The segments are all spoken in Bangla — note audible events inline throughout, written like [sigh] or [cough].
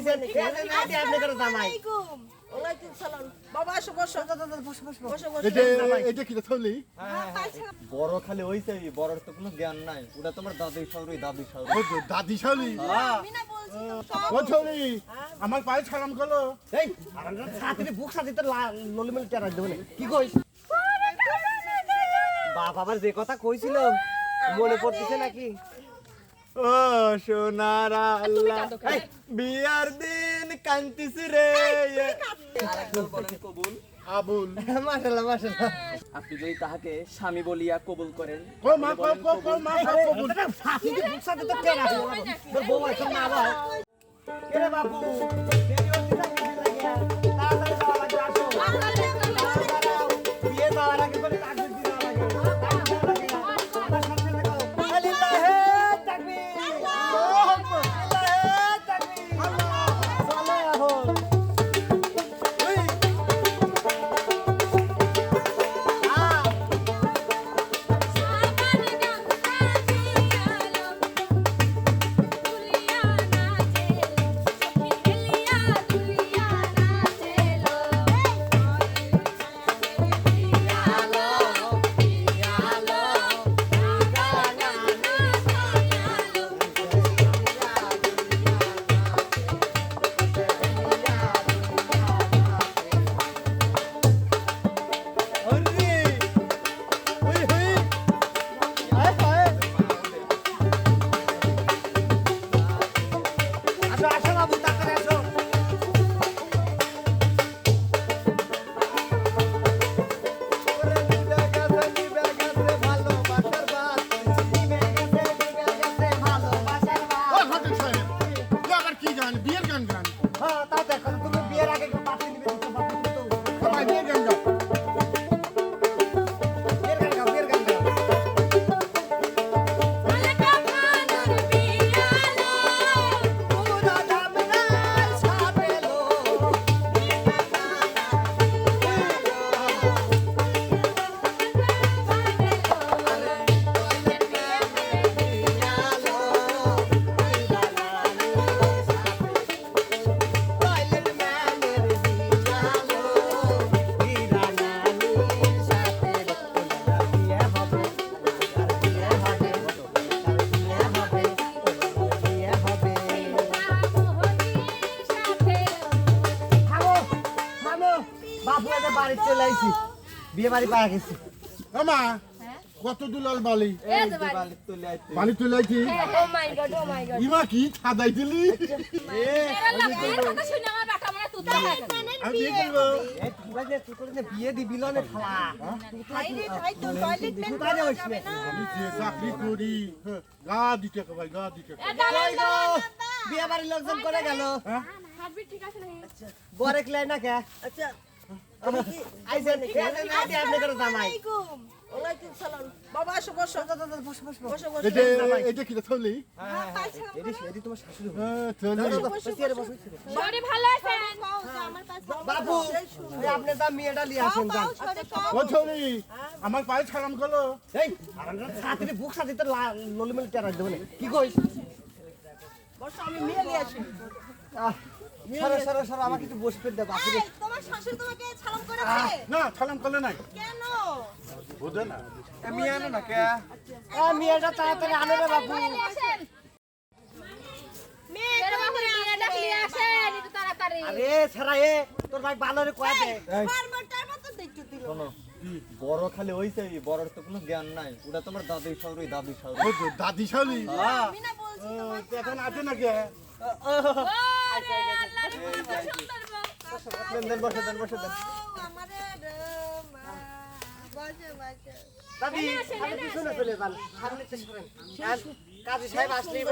আইছেন কে আইডি আপনি করে জামাই। ওয়ালাইকুম সালাম। বাবা আসো বসো। বসো বসো এই যে এটা কি থলি? বড় খালি হইছে বড়র তো কোনো জ্ঞান নাই। ওটা তোমার দাদি শহরই দাদি শহর দাদি শালি বলছি ও থলি আমার পায়ে ছাড়াম করল। এই। বুক সাথে তো ললিমল টেরা দেব কি কইস? বাপ আবার যে কথা কইছিল মনে পড়তেছে নাকি? ও সোনার আল্লাহ। বিয়ার দিন কান্তিস রে। কবুল? আবুল। মাশাআল্লাহ মাশাআল্লাহ। আপনি যদি তাহাকে স্বামী বলিয়া কবুল করেন কো মা কো কো কো মা কো কবুল। ফাঁসি বুকসাতে তো কেন তোর বউ আছে না আবার কে বাপু? আইছি বিয়ে বাড়ি পাওয়া গেছি। ও মা কত দুলাল বালি? বালি। তুলে বালি oh my god. ইমা কি ছাদাই দিলি? আমি বিয়ে দিবি খালা। না। আমি যে চাকরি করি হ্যাঁ, গা দিতে ভাই গা দিতে বিয়ে বাড়ির লোকজন করে গেল। বরে ক্লাই না কে? আচ্ছা। বাবা বসো। বসো বসো বসো এটা কি থলি? আমার বাবু আপনি মেয়েটা আসেন পায়ে ছাড়াম করল। এই ছাত্রী বুক সাথে তো ললিমল টেরা দেব কি কইস? বসো আমি মেয়ে নিয়ে আসি। আহ, সরো সরো সরো আমাকে একটু বসতে দে বাপু এই, তোমার শাশুড়ি তোমাকে সালাম করেছে? না ছাড়াম করলে নাই। কেন? বোঝে না। আমি আনো না কে? আ মেয়েটা তাড়াতাড়ি আনো রে বাবু আরে ছাড়া এ তোর ভাই ভালো রে কয় দে। বড় খালি হইছে বড়র তো কোনো জ্ঞান নাই। ওটা তোমার দাদি শহরই দাদি শহর দাদি শালি বলছি ও, তো এখন আছে নাকি? কাজী সাহেব আসলেই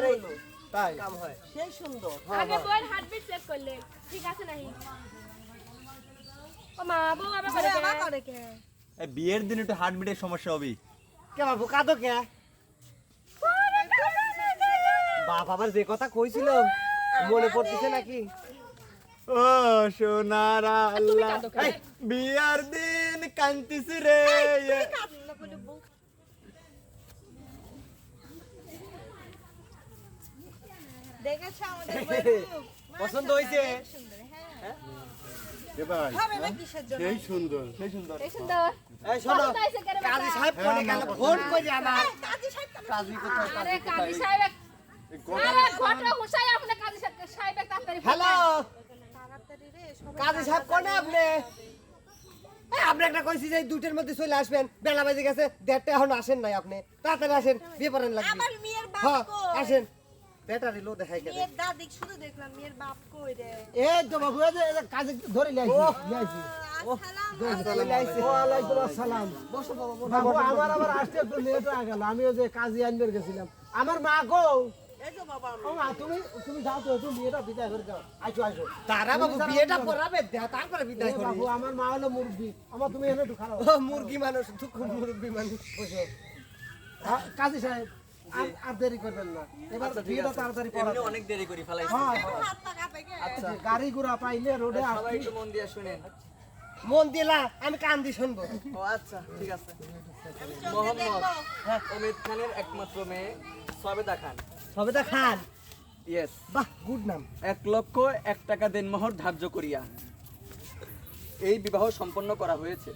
তাই? কাম হয়। সেই সুন্দর। আগে হার্টবিট চেক করলে ঠিক আছে নাকি? ও মা বউ আবার করে কে? করে কে? এই বিয়ের দিন একটু হার্টবিটের সমস্যা হবে। কে বাবু কাঁদো কে? বাপ আবার যে কথা কইছিল। মনে পড়তেছে নাকি? ও সোনারা আল্লাহ। বিয়ার দিন কান্তিস রে আমাদের [laughs] পছন্দ হয়েছে? সুন্দর সুন্দর। এই সুন্দর। এই শোনো পছন্দ হয়েছে কেন কাজী সাহেব ফোন করে আমার? কাজী সাহেব এই গো- আরে ঘটনা হুসাই আপনি কাজী সাহেব সাহেব তাড়াতাড়ি হ্যালো। তাড়াতাড়ি রে সবাই কাজী সাহেব কোনে আপনি? আপনি একটা কইছি যে দুটের মধ্যে চলে আসবেন। বেলা বাজে গেছে দেড়টা এখন আসেন নাই আপনি। তাড়াতাড়ি আসেন বিয়ে পড়েন লাগবে। আমার মেয়ের বাপ হ্যাঁ আসেন। ব্যাটারি লো দেখাই গেছে মেয়ের দাদি শুধু দেখলাম মেয়ের বাপ কই রে? এই তো বাবু এই যে কাজে ধরে লাইছি লাইছি আমার আবার আসতে একটু লেট হয়ে গেল। আমিও যে কাজে আনবার গেছিলাম। আমার মা গো এই তো বাবা ও মা তুমি তুমি যাও তো তুমি মেয়েটা বিদায় করে যাও আইসো আইসো তারা বাবু বিয়েটা পড়াবে তারপরে বিদায় বাবু আমার মা হলো মুরব্বী আমার তুমি এনে একটু মুরগি মানুষ মুরগি মানুষ কাজী সাহেব আর আর দেরি করবেন না। এবার আচ্ছা। তাড়াতাড়ি অনেক দেরি করি হ্যাঁ আচ্ছা। গাড়ি ঘোড়া পাইলে রোডে সবাই একটু মন দিয়ে শুনেন। মন দিলা আমি কান দি শুনব। ও আচ্ছা ঠিক আছে। মোহাম্মদ অমিত খানের একমাত্র মেয়ে সবেদা খান। সবেদা খান। ইয়েস বাহ গুড নাম। এক লক্ষ এক টাকা দেনমোহর ধার্য করিয়া এই বিবাহ সম্পন্ন করা হয়েছে।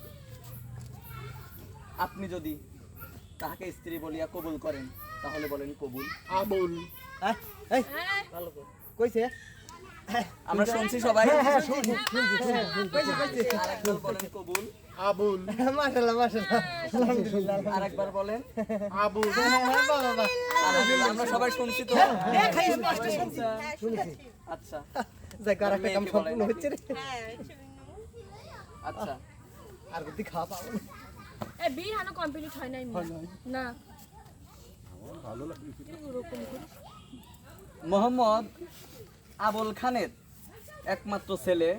আপনি যদি তাহাকে স্ত্রী বলিয়া কবুল করেন তাহলে বলেন কবুল। আবুল হ্যাঁ এই কইছে? আমরা শুনছি সবাই। বলেন কবুল। আবুল মাশাআল্লাহ মাশাআল্লাহ। আলহামদুলিল্লাহ আরেকবার বলেন। আবুল হ্যাঁ হ্যাঁ বাবা বাবা আলহামদুলিল্লাহ, আমরা সবাই শুনছি তো। শুনছি হ্যাঁ শুনেছি। আচ্ছা। যাই আর একটা কাম সম্পূর্ণ হচ্ছে রে। হ্যাঁ আচ্ছা। আর যদি খাওয়া পাবো এ হানো কমপ্লিট হয় নাই। না? মোহাম্মদ আবুল খানের একমাত্র ছেলে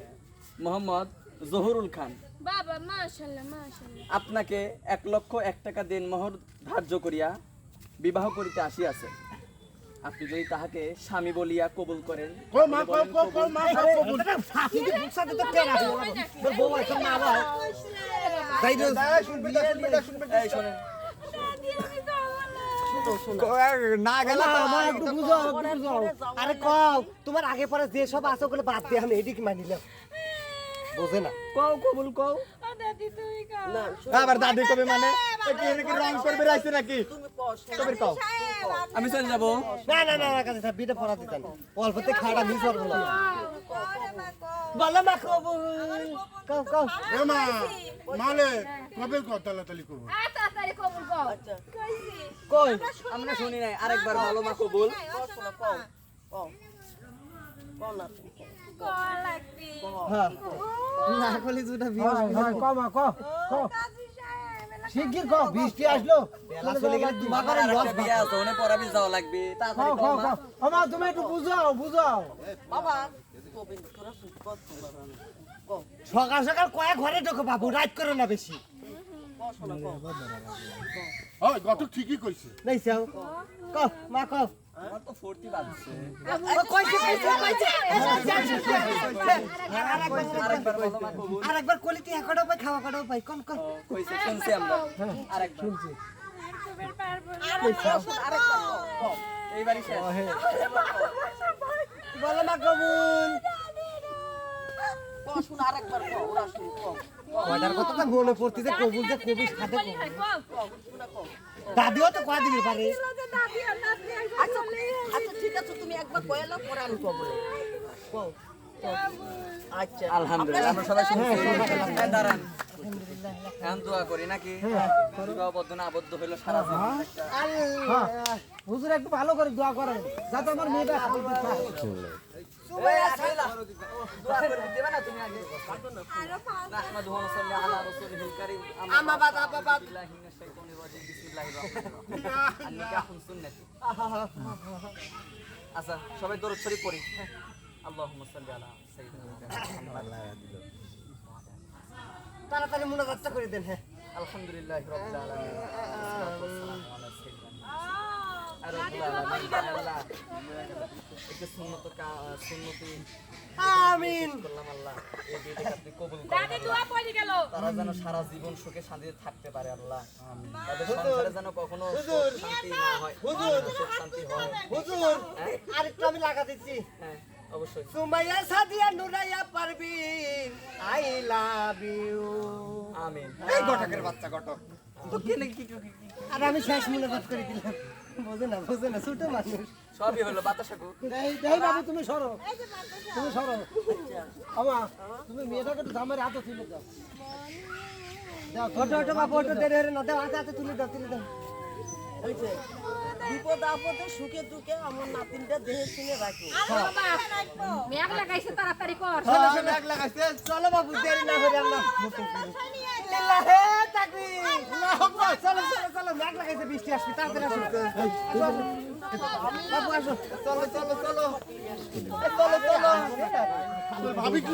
মোহাম্মদ জহুরুল খান। বাবা মাশাআল্লাহ মাশাআল্লাহ আপনাকে এক লক্ষ এক টাকা দেনমোহর ধার্য করিয়া বিবাহ করিতে আসিয়াছে আপনি যদি তাহাকে স্বামী বলিয়া কবুল করেন আরে কও তোমার আগে পরে যে সব আছে ওগুলো বাদ দিয়ে আমি এদিকে মানিলাম বোঝে না কও কবুল কও আবার দাদি কবে মানে রং করবে রাইছে নাকি কবির কও। আমি চলে যাব। না না না না কাছে স্যার বিটা পড়া দিতেন অল্পতে খাড়া মিস হল বলো মা কবুল। কও কও। এ মা মালে কবে কথা তালি করব আ তাড়াতাড়ি কবুল কর। কই? আমরা শুনি নাই। আরেকবার ভালো মা কবুল। হ্যাঁ না। কলি দুটা বিয়ে হয় হয় ক মা ক ক শিগগির ক বৃষ্টি আসলো? বেলা চলে গেলে লস আছে ওনে যাওয়া লাগবে। তাড়াতাড়ি কও মা। ও তুমি একটু বুঝাও বুঝাও। সকাল সকাল কয়েক ঘরে ঢোকো বাবু রাত করো না বেশি। গত ঠিকই কইছে। নাই চাও কও মা কও। আমার তো ফুর্তি বাজছে। আরেকবার একটাও পাই খাওয়া কটাও পাই। কোন কোন। কইছে শুনছি আমরা। আরেকবার। শুনছি। এইবারই শেষ। বলো মা কবুল। কয়টার কথা তো মনে পড়তেছে কবুল যে কবি সাথে দাদিও তো কয় দিবি পারে আচ্ছা ঠিক আছে তুমি একবার কয়ালো পরে আমি কবো আচ্ছা। আলহামদুলিল্লাহ। আমরা সবাই শুনছি হ্যাঁ, দাঁড়ান। এখন দোয়া করি নাকি? বিবাহ বন্ধনে আবদ্ধ হইল সারা হ্যাঁ। হুজুর একটু ভালো করে দোয়া করেন যাতে আমার মেয়েটা আচ্ছা সবাই দরুদ শরীফ পড়ি। আল্লাহুম্মা সাল্লি আলা সাইয়্যিদিনা মুহাম্মাদ। তাড়াতাড়ি মুনাজাতটা করে দেন হ্যাঁ। আলহামদুলিল্লাহ রাব্বিল আলামিন। তারা যেন সারা জীবন সুখে শান্তিতে থাকতে পারে আল্লাহ। তাদের সংসারে যেন কখনো শান্তি না হয়। শান্তি হয়। হ্যাঁ? আরেকটু আমি লাগা দিচ্ছি হ্যাঁ অবশ্যই। Sumaiya Sadia Nuraiya Parbin I love you. আমিন। এই বাচ্চা তো কি- আর আমি শেষ মূল্যপাত করে দিলাম। বোঝে না বোঝে না ছোট মানুষ। সবই হলো বাতাসা গো। দেই বাবু তুমি সরো। তুমি সরো। আমা তুমি মেয়েটাকে একটু ধামের হাতে তুলে দাও। দাও, ফটো ফটো বা ফটো দেরে না দাও হাতে হাতে তুলে দাও তুলে দাও। হয়েছে? বিপদ আপদে সুখে দুঃখে আমার নাতিনটা দেহে শুনে রাখো। মেঘ লাগাইছে তাড়াতাড়ি কর। চলো চলো। লাগাইছে। চলো বাবু দেরি না করে আমরা চলো চলো চলো। মেঘ লাগাইছে বৃষ্টি আসবে তাড়াতাড়ি আসো। আসো, আসো। বাবু আসো। চলো চলো চলো। চলো চলো। ভাবি কি